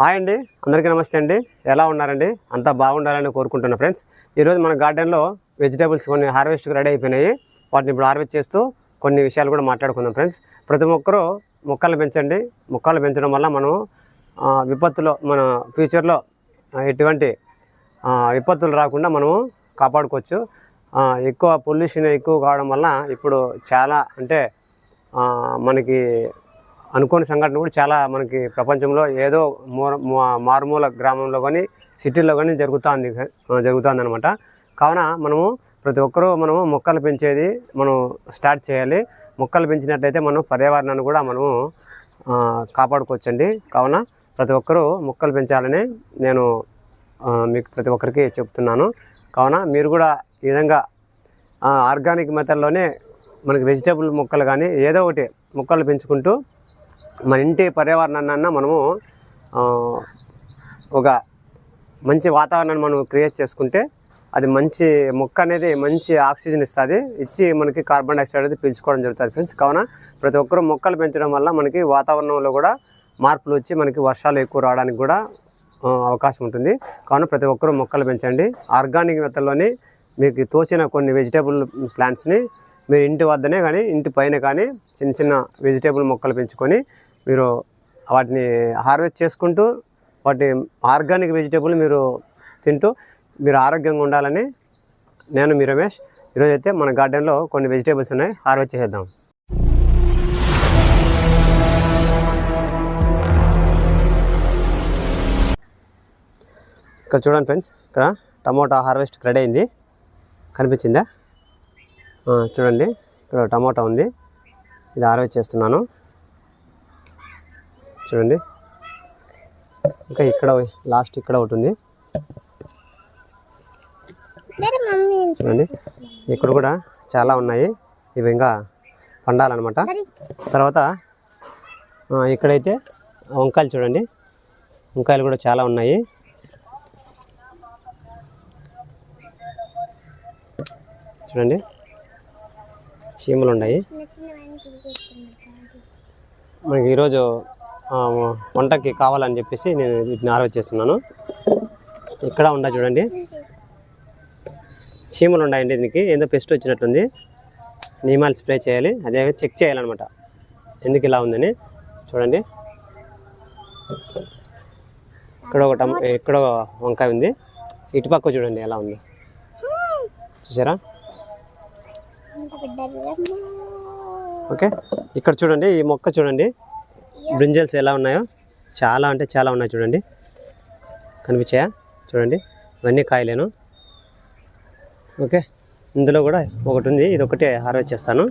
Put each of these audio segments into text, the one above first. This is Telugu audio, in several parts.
హాయ్ అండి. అందరికీ నమస్తే అండి. ఎలా ఉన్నారండి? అంతా బాగుండాలని కోరుకుంటున్నా ఫ్రెండ్స్. ఈరోజు మన గార్డెన్లో వెజిటేబుల్స్ కొన్ని హార్వెస్ట్కి రెడీ అయిపోయినాయి. వాటిని ఇప్పుడు హార్వెస్ట్ చేస్తూ కొన్ని విషయాలు కూడా మాట్లాడుకుందాం ఫ్రెండ్స్. ప్రతి ఒక్కరూ మొక్కలు పెంచండి. మొక్కలు పెంచడం వల్ల మనం విపత్తులో మన ఫ్యూచర్లో ఎటువంటి విపత్తులు రాకుండా మనము కాపాడుకోవచ్చు. ఎక్కువ పొల్యూషన్ ఎక్కువ కావడం వల్ల ఇప్పుడు చాలా అంటే మనకి అనుకోని సంఘటన కూడా చాలా మనకి ప్రపంచంలో ఏదో మారుమూల గ్రామంలో కానీ సిటీల్లో కానీ జరుగుతుంది జరుగుతుంది అనమాట కావున మనము ప్రతి ఒక్కరూ మనము మొక్కలు పెంచేది మనం స్టార్ట్ చేయాలి. మొక్కలు పెంచినట్లయితే మనం పర్యావరణాన్ని కూడా మనము కాపాడుకోవచ్చండి. కావున ప్రతి ఒక్కరూ మొక్కలు పెంచాలని నేను మీకు ప్రతి ఒక్కరికి చెప్తున్నాను. కావున మీరు కూడా ఈ విధంగా ఆర్గానిక్ మెథడ్లోనే మనకి వెజిటేబుల్ మొక్కలు కానీ ఏదో ఒకటి మొక్కలు పెంచుకుంటూ మన ఇంటి పర్యావరణాన్ని మనము ఒక మంచి వాతావరణాన్ని మనం క్రియేట్ చేసుకుంటే అది మంచి మొక్క అనేది మంచి ఆక్సిజన్ ఇస్తుంది. ఇచ్చి మనకి కార్బన్ డైఆక్సైడ్ అనేది పీల్చుకోవడం జరుగుతుంది ఫ్రెండ్స్. కావున ప్రతి ఒక్కరూ మొక్కలు పెంచడం వల్ల మనకి వాతావరణంలో కూడా మార్పులు వచ్చి మనకి వర్షాలు ఎక్కువ రావడానికి కూడా అవకాశం ఉంటుంది. కావున ప్రతి ఒక్కరూ మొక్కలు పెంచండి. ఆర్గానిక్ మెథడ్లోని మీకు తోచిన కొన్ని వెజిటేబుల్ ప్లాంట్స్ని మీరు ఇంటి వద్దనే కానీ ఇంటి పైన కానీ చిన్న చిన్న వెజిటేబుల్ మొక్కలు పెంచుకొని మీరు వాటిని హార్వెస్ట్ చేసుకుంటూ వాటి ఆర్గానిక్ వెజిటేబుల్ మీరు తింటూ మీరు ఆరోగ్యంగా ఉండాలని నేను మీ రమేష్ ఈరోజైతే మన గార్డెన్లో కొన్ని వెజిటేబుల్స్ ఉన్నాయి. హార్వెస్ట్ చేద్దాం ఇక్కడ చూడండి ఫ్రెండ్స్ ఇక్కడ టమోటా హార్వెస్ట్ రెడీ అయింది. కనిపించిందా? చూడండి ఇక్కడ టమోటా ఉంది. ఇది హార్వెస్ట్ చేస్తున్నాను. చూడండి. ఇంకా ఇక్కడ లాస్ట్ ఇక్కడ ఒకటి ఉంది. చూడండి. ఇక్కడ కూడా చాలా ఉన్నాయి. ఇవి ఇంకా పండాలన్నమాట. తర్వాత ఇక్కడైతే వంకాయలు చూడండి. వంకాయలు కూడా చాలా ఉన్నాయి. చూడండి. చీమలు ఉన్నాయి. మనకి ఈరోజు వంటకి కావాలని చెప్పేసి నేను వీటిని హార్వెస్ట్ చేస్తున్నాను. ఇక్కడ ఉండా చూడండి. చీమలు ఉన్నాయండి దీనికి. ఏదో పెస్ట్ వచ్చినట్టుంది నీమాలు స్ప్రే చేయాలి. అదే చెక్ చేయాలన్నమాట. ఎందుకు ఇలా ఉందని చూడండి. ఇక్కడ ఒక టమ ఇక్కడ వంకాయ ఉంది. ఇటుపక్క చూడండి ఎలా ఉంది. చూసారా? ఓకే. ఇక్కడ చూడండి. ఈ మొక్క చూడండి. బ్రింజల్స్ ఎలా ఉన్నాయో? చాలా అంటే చాలా ఉన్నాయి చూడండి. కనిపించాయా? చూడండి. ఇవన్నీ కాయలేను. ఓకే. ఇందులో కూడా ఒకటి ఉంది. ఇది ఒకటే హార్వెస్ట్ చేస్తాను.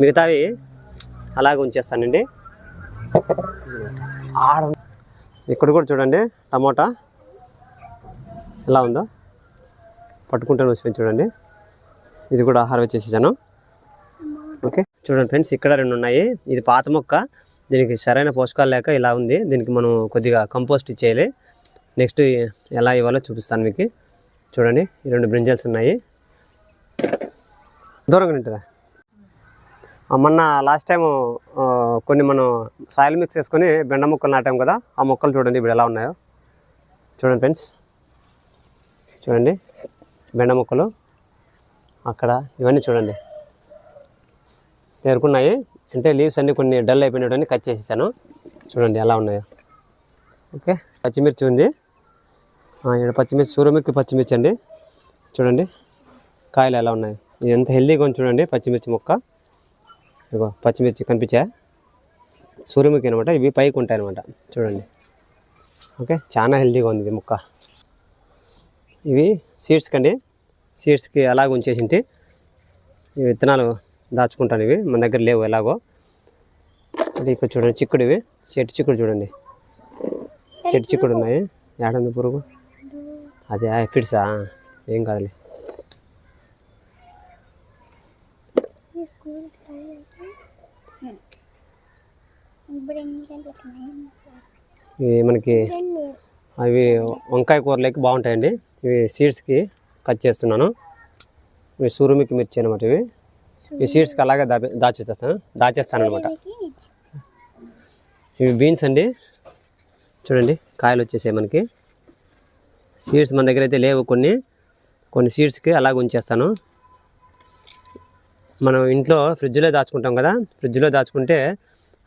మిగతావి అలాగే ఉంచేస్తానండి. ఆడ ఇక్కడ కూడా చూడండి. టమోటా ఎలా ఉందో? పట్టుకుంటాను వచ్చిపోయింది చూడండి. ఇది కూడా హార్వెస్ట్ చేసేసాను. చూడండి ఫ్రెండ్స్ ఇక్కడ రెండు ఉన్నాయి ఇది పాత మొక్క. దీనికి సరైన పోషకాలు లేక ఇలా ఉంది. దీనికి మనం కొద్దిగా కంపోస్ట్ ఇచ్చేయాలి. నెక్స్ట్ ఎలా ఇవ్వాలో చూపిస్తాను మీకు. చూడండి ఈ రెండు బ్రింజల్స్ ఉన్నాయి. దూరంగా ఉంటుందా మొన్న లాస్ట్ టైం కొన్ని మనం సాయిల్ మిక్స్ చేసుకొని బెండ మొక్కలు నాటాం కదా ఆ మొక్కలు చూడండి ఇప్పుడు ఎలా ఉన్నాయో. చూడండి ఫ్రెండ్స్. చూడండి బెండ మొక్కలు. అక్కడ ఇవన్నీ చూడండి. తేరుకున్నాయి అంటే లీవ్స్ అన్నీ కొన్ని డల్ అయిపోయినవన్నీ కట్ చేసేసాను. చూడండి ఎలా ఉన్నాయో. ఓకే. పచ్చిమిర్చి ఉంది. ఇక్కడ పచ్చిమిర్చి సూర్యముఖి పచ్చిమిర్చి అండి. చూడండి. కాయలు ఎలా ఉన్నాయి? ఇది ఎంత హెల్దీగా ఉంది చూడండి పచ్చిమిర్చి మొక్క. ఇగో పచ్చిమిర్చి కనిపించా సూర్యముఖి అనమాట. ఇవి పైకి ఉంటాయి అనమాట. చూడండి. ఓకే. చాలా హెల్దీగా ఉంది ఇది మొక్క. ఇవి సీడ్స్ కండి. సీడ్స్కి అలాగ ఉంచేసింటి. ఈ విత్తనాలు దాచుకుంటాను ఇవి మన దగ్గర లేవు ఎలాగో. అంటే ఇక్కడ చూడండి చిక్కుడు ఇవి చెట్టు చిక్కుడు చూడండి. చెట్టు చిక్కుడు ఉన్నాయి. ఏడంది పురుగు? అదే ఫిడ్సా ఏం కాదులే. ఇవి మనకి అవి వంకాయ కూరలోకి బాగుంటాయండి. ఇవి సీడ్స్కి కట్ చేస్తున్నాను. ఇవి సూర్యముఖి మిర్చి అనమాట ఇవి. ఈ సీడ్స్కి అలాగే దా దాచేస్తాను దాచేస్తాను అనమాట ఇవి బీన్స్ అండి. చూడండి కాయలు వచ్చేసాయి మనకి. సీడ్స్ మన దగ్గర అయితే లేవు కొన్ని. కొన్ని సీడ్స్కి అలాగ ఉంచేస్తాను. మనం ఇంట్లో ఫ్రిడ్జ్లో దాచుకుంటాం కదా ఫ్రిడ్జ్లో దాచుకుంటే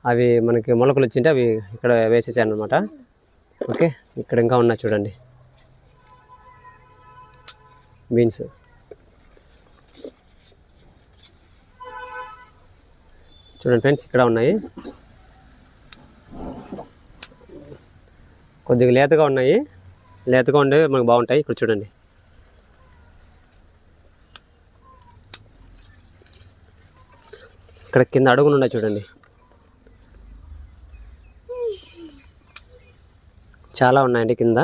అవి మనకి మొలకలు వచ్చింటే అవి ఇక్కడ వేసేసాను అనమాట ఓకే ఇక్కడ ఇంకా ఉన్నా చూడండి. బీన్స్ చూడండి ఫ్రెండ్స్ ఇక్కడ ఉన్నాయి. కొద్దిగా లేతగా ఉన్నాయి. లేతగా ఉండేవి మనకు బాగుంటాయి. ఇక్కడ చూడండి. ఇక్కడ కింద అడుగులు ఉన్నాయి చూడండి. చాలా ఉన్నాయండి కింద.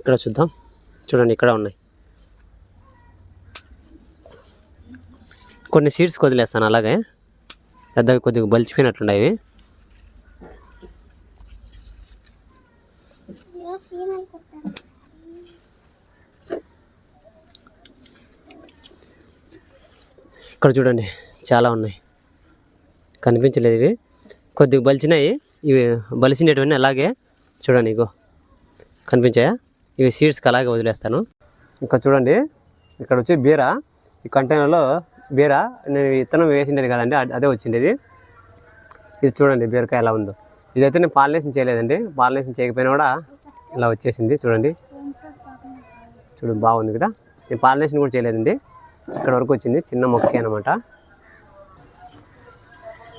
ఇక్కడ చూద్దాం. చూడండి ఇక్కడ ఉన్నాయి. కొన్ని సీడ్స్ వదిలేస్తాను అలాగే. పెద్దవి కొద్దిగా బలిచిపోయినట్లున్నాయి ఇక్కడ చూడండి చాలా ఉన్నాయి. కనిపించలేదు ఇవి. కొద్దిగా బలిచినాయి. ఇవి బలిసినటువంటి అలాగే. చూడండి ఇగో. కనిపించాయా? ఇవి సీడ్స్కి అలాగే వదిలేస్తాను. ఇక్కడ చూడండి ఇక్కడ వచ్చి బీర ఈ కంటైనర్లో బీర నేను విత్తనం వేసిండేది కదండి అదే వచ్చిండేది. ఇది చూడండి బీరకాయ ఎలా ఉందో. ఇదైతే నేను పాలినేషన్ చేయలేదండి పాలినేషన్ చేయకపోయినా కూడా ఇలా వచ్చేసింది చూడండి. చూడు బాగుంది కదా. నేను పాలినేషన్ కూడా చేయలేదండి. ఇక్కడ వరకు వచ్చింది చిన్న మొక్క అనమాట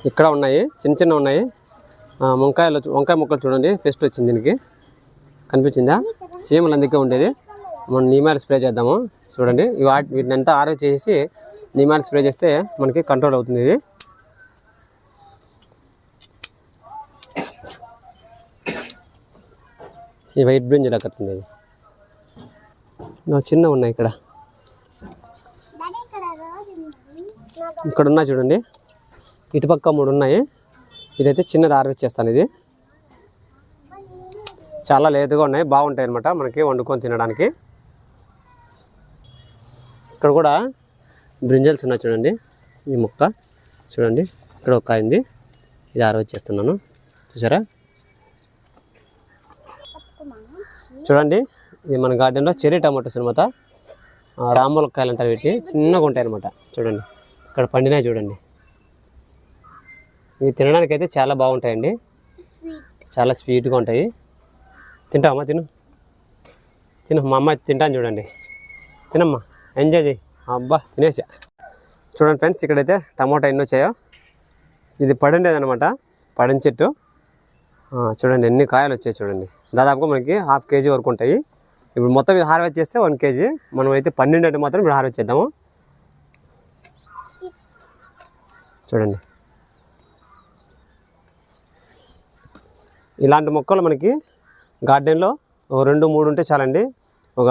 ఇక్కడ ఉన్నాయి చిన్న చిన్న ఉన్నాయి. వంకాయలు వంకాయ మొక్కలు చూడండి పెస్ట్ వచ్చింది దీనికి. కనిపించిందా? సీమలు అందుకే ఉండేది. మనం నీమాయిల్ స్ప్రే చేద్దాము. చూడండి. వీటిని అంతా ఆరో చేసి నీమాయిల్ స్ప్రే చేస్తే మనకి కంట్రోల్ అవుతుంది ఇది. ఈ వైట్ బ్రింజ్ ఇలా కట్టింది ఇది. నా చిన్న ఉన్నాయి ఇక్కడ. ఇక్కడ ఉన్నాయి చూడండి. ఇటుపక్క మూడు ఉన్నాయి. ఇదైతే చిన్నది హార్వెస్ట్ చేస్తాను ఇది. చాలా లేదుగా ఉన్నాయి. బాగుంటాయి అనమాట మనకి వండుకొని తినడానికి. ఇక్కడ కూడా బ్రింజల్స్ ఉన్నాయి చూడండి. ఈ ముక్క చూడండి. ఇక్కడ ఒక కాయింది. ఇది హార్వెస్ట్ చేస్తున్నాను. చూసారా? చూడండి. ఇది మన గార్డెన్లో చెర్రీ టమాటోస్ అనమాట రామూలకాయలు అంటారు వీటి చిన్నగా ఉంటాయి అనమాట చూడండి. ఇక్కడ పండినాయి చూడండి. ఇవి తినడానికి అయితే చాలా బాగుంటాయండి. చాలా స్వీట్గా ఉంటాయి. తింటావమ్మా తిను? తిను మా అమ్మ తింటాను చూడండి. తినమ్మా ఎంజాయ్ చేయి అబ్బా తినేసా. చూడండి ఫ్రెండ్స్ ఇక్కడైతే టమాటా ఎన్ని వచ్చాయో. ఇది పడండేదనమాట పడిన చెట్టు. చూడండి ఎన్ని కాయలు వచ్చాయి చూడండి. దాదాపుగా మనకి హాఫ్ కేజీ వరకు ఉంటాయి. ఇప్పుడు మొత్తం ఇది హార్వెస్ట్ చేస్తే వన్ కేజీ. మనం అయితే పన్నెండు మాత్రం ఇప్పుడు హార్వెస్ట్ చేద్దాము. చూడండి. ఇలాంటి మొక్కలు మనకి గార్డెన్లో రెండు మూడు ఉంటే చాలండి. ఒక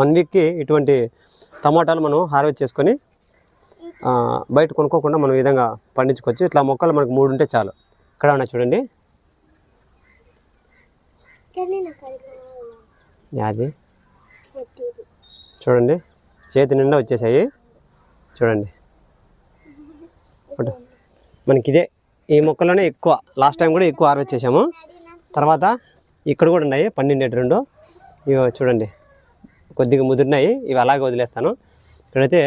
వన్ వీక్కి ఇటువంటి టమాటాలు మనం హార్వెస్ట్ చేసుకొని బయట కొనుక్కోకుండా మనం విధంగా పండించుకోవచ్చు. ఇట్లా మొక్కలు మనకు మూడు ఉంటే చాలు. ఇక్కడ ఉన్నాయి చూడండి. అది చూడండి. చేతి నిండా వచ్చేసాయి. చూడండి. మనకిదే మనకి ఇదే ఈ మొక్కలోనే ఎక్కువ. లాస్ట్ టైం కూడా ఎక్కువ హార్వెస్ట్ చేసాము తర్వాత ఇక్కడ కూడా ఉన్నాయి. పన్నెండు రెండు. ఇవి చూడండి. కొద్దిగా ముదిరినాయి. ఇవి అలాగే వదిలేస్తాను. ఇక్కడైతే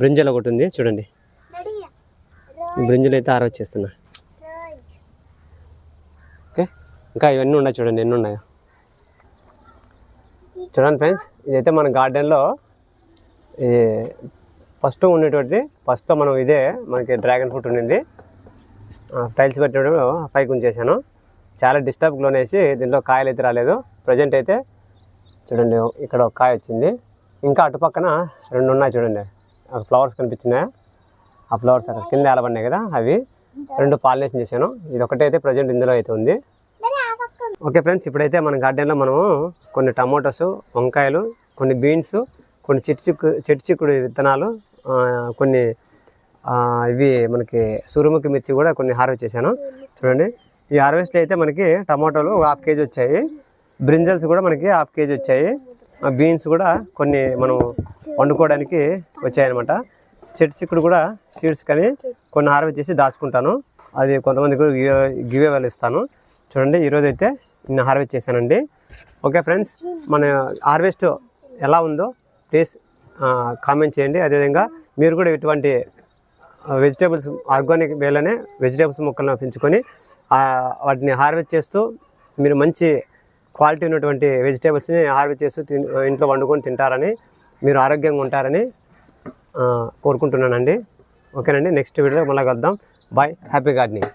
బ్రింజల్ ఒకటి ఉంది. చూడండి. బ్రింజలు అయితే హార్వెస్ట్ చేస్తున్నా. ఓకే. ఇంకా ఇవన్నీ ఉన్నాయి చూడండి. ఎన్ని ఉన్నాయో. చూడండి ఫ్రెండ్స్. ఇదైతే మన గార్డెన్లో ఈ ఫస్ట్ ఉండేటువంటి ఫస్ట్ మనం ఇదే మనకి డ్రాగన్ ఫ్రూట్ ఉండింది. టైల్స్ పెట్టడం పైకి ఉంచేసాను చాలా డిస్టర్బ్ వేసి దీంట్లో కాయలు అయితే రాలేదు. ప్రజెంట్ అయితే చూడండి ఇక్కడ ఒక కాయ వచ్చింది. ఇంకా అటుపక్కన రెండు ఉన్నాయి చూడండి. ఫ్లవర్స్ కనిపించినాయి? ఆ ఫ్లవర్స్ అక్కడ కింద ఏలబడినాయి కదా అవి. రెండు పాలినేషన్ చేశాను. ఇది ఒకటైతే ప్రజెంట్ ఇందులో అయితే ఉంది. ఓకే ఫ్రెండ్స్ ఇప్పుడైతే మన గార్డెన్లో మనము కొన్ని టమాటోస్ వంకాయలు కొన్ని బీన్స్ కొన్ని చిట్ చిక్కు చెట్టు చిక్కుడు విత్తనాలు కొన్ని ఇవి మనకి సూర్యముఖి మిర్చి కూడా కొన్ని హార్వెస్ట్ చేశాను. చూడండి. ఈ హార్వెస్ట్లో అయితే మనకి టమాటోలు ఒక హాఫ్ కేజీ వచ్చాయి. బ్రింజల్స్ కూడా మనకి హాఫ్ కేజీ వచ్చాయి. బీన్స్ కూడా కొన్ని మనం వండుకోవడానికి వచ్చాయన్నమాట. చెట్టు చిక్కుడు కూడా సీడ్స్ కానీ కొన్ని హార్వెస్ట్ చేసి దాచుకుంటాను. అది కొంతమంది కూడా గివ్ అవే ఇస్తాను. చూడండి ఈరోజు అయితే నిన్న హార్వెస్ట్ చేశానండి. ఓకే ఫ్రెండ్స్ మన హార్వెస్ట్ ఎలా ఉందో ప్లీజ్ కామెంట్ చేయండి. అదేవిధంగా మీరు కూడా ఇటువంటి వెజిటేబుల్స్ ఆర్గానిక్ వేలోనే వెజిటేబుల్స్ మొక్కలను పెంచుకొని వాటిని హార్వెస్ట్ చేస్తూ మీరు మంచి క్వాలిటీ ఉన్నటువంటి వెజిటేబుల్స్ని హార్వెస్ట్ చేస్తూ ఇంట్లో వండుకొని తింటారని మీరు ఆరోగ్యంగా ఉంటారని కోరుకుంటున్నానండి. ఓకేనండి నెక్స్ట్ వీడియో మళ్ళీ కలుద్దాం. Bye happy gardening.